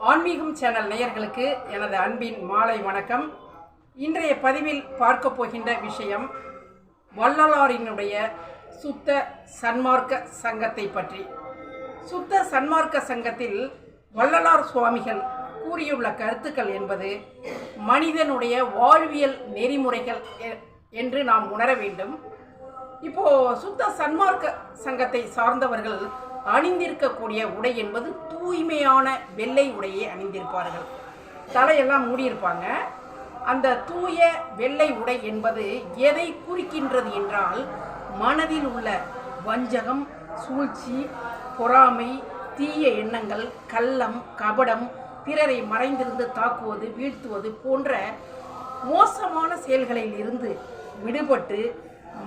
ஆன்மீகம் சேனல் நேயர்களுக்கு எனது அன்பின் மாலை வணக்கம். இன்றைய பதிவில் பார்க்க போகின்ற விஷயம் வள்ளலாரினுடைய சுத்த சன்மார்க்க சங்கத்தை பற்றி. சுத்த சன்மார்க்க சங்கத்தில் வள்ளலார் சுவாமிகள் கூறியுள்ள கருத்துக்கள் என்பது மனிதனுடைய வாழ்வியல் நெறிமுறைகள் என்று நாம் உணர வேண்டும். இப்போ சுத்த சன்மார்க்க சங்கத்தை சார்ந்தவர்கள் அணிந்திருக்கக்கூடிய உடை என்பது தூய்மையான வெள்ளை உடையை அணிந்திருப்பார்கள். தலையெல்லாம் மூடியிருப்பாங்க. அந்த தூய வெள்ளை உடை என்பது எதை குறிக்கின்றது என்றால் மனதில் உள்ள வஞ்சகம் சூழ்ச்சி பொறாமை தீய எண்ணங்கள் கள்ளம் கபடம் பிறரை மறைந்திருந்து தாக்குவது வீழ்த்துவது போன்ற மோசமான செயல்களில் இருந்து விடுபட்டு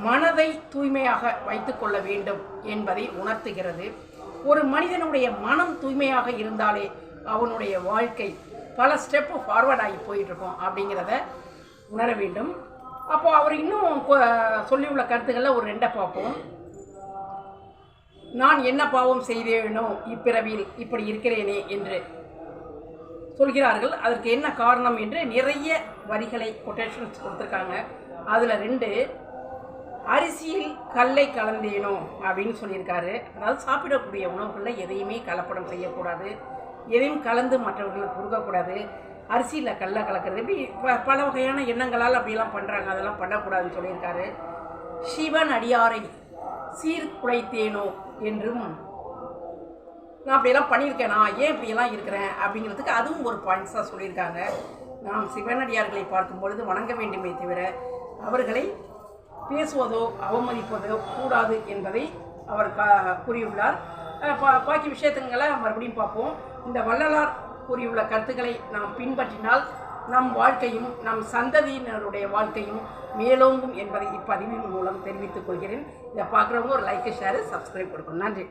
மனதை தூய்மையாக வைத்துக்கொள்ள வேண்டும் என்பதை உணர்த்துகிறது. ஒரு மனிதனுடைய மனம் தூய்மையாக இருந்தாலே அவனுடைய வாழ்க்கை பல ஸ்டெப்பு ஃபார்வர்ட் ஆகி போயிட்டுருக்கோம் அப்படிங்கிறத உணர வேண்டும். அப்போது அவர் இன்னும் கொ- சொல்லியுள்ள கருத்துக்களில் ஒரு ரெண்டை பார்ப்போம். நான் என்ன பாவம் செய்தேனோ இப்பிறவியில் இப்படி இருக்கிறேனே என்று சொல்கிறார்கள். அதற்கு என்ன காரணம் என்று நிறைய வரிகளை கொட்டேஷன்ஸ் கொடுத்துருக்காங்க. அதில் ரெண்டு அரிசியில் கல்லை கலந்தேனோ அப்படின்னு சொல்லியிருக்காரு. அதாவது சாப்பிடக்கூடிய உணவுகளில் எதையுமே கலப்படம் செய்யக்கூடாது. எதையும் கலந்து மற்றவர்களுக்கு கொடுக்கக்கூடாது அரிசியில் கல்லை கலக்கிறது. இப்படி ப- பல வகையான எண்ணங்களால் அப்படிலாம் பண்ணுறாங்க அதெல்லாம் பண்ணக்கூடாதுன்னு சொல்லியிருக்காரு. சிவன் அடியாரை சீர்குலைத்தேனோ என்றும் நான் அப்படியெல்லாம் பண்ணியிருக்கேன். நான் ஏன் இப்படியெல்லாம் இருக்கிறேன்? அப்படிங்கிறதுக்கு அதுவும் ஒரு பாயிண்ட்ஸாக சொல்லியிருக்காங்க. நாம் சிவனடியார்களை பார்க்கும் பொழுது வணங்க வேண்டுமே தவிர அவர்களை பேசுவதோ அவமதிப்பதோ கூடாது என்பதை அவர் கா கூறியுள்ளார். பா பாக்கி விஷயத்துங்களை மறுபடியும் பார்ப்போம். இந்த வள்ளலார் கூறியுள்ள கருத்துக்களை நாம் பின்பற்றினால் நம் வாழ்க்கையும் நம் சந்ததியினருடைய வாழ்க்கையும் மேலோங்கும் என்பதை இப்பதிவின் மூலம் தெரிவித்துக் கொள்கிறேன். இதை பார்க்குறவங்க ஒரு லைக் ஷேர் சப்ஸ்கிரைப் கொடுக்கும் நன்றி.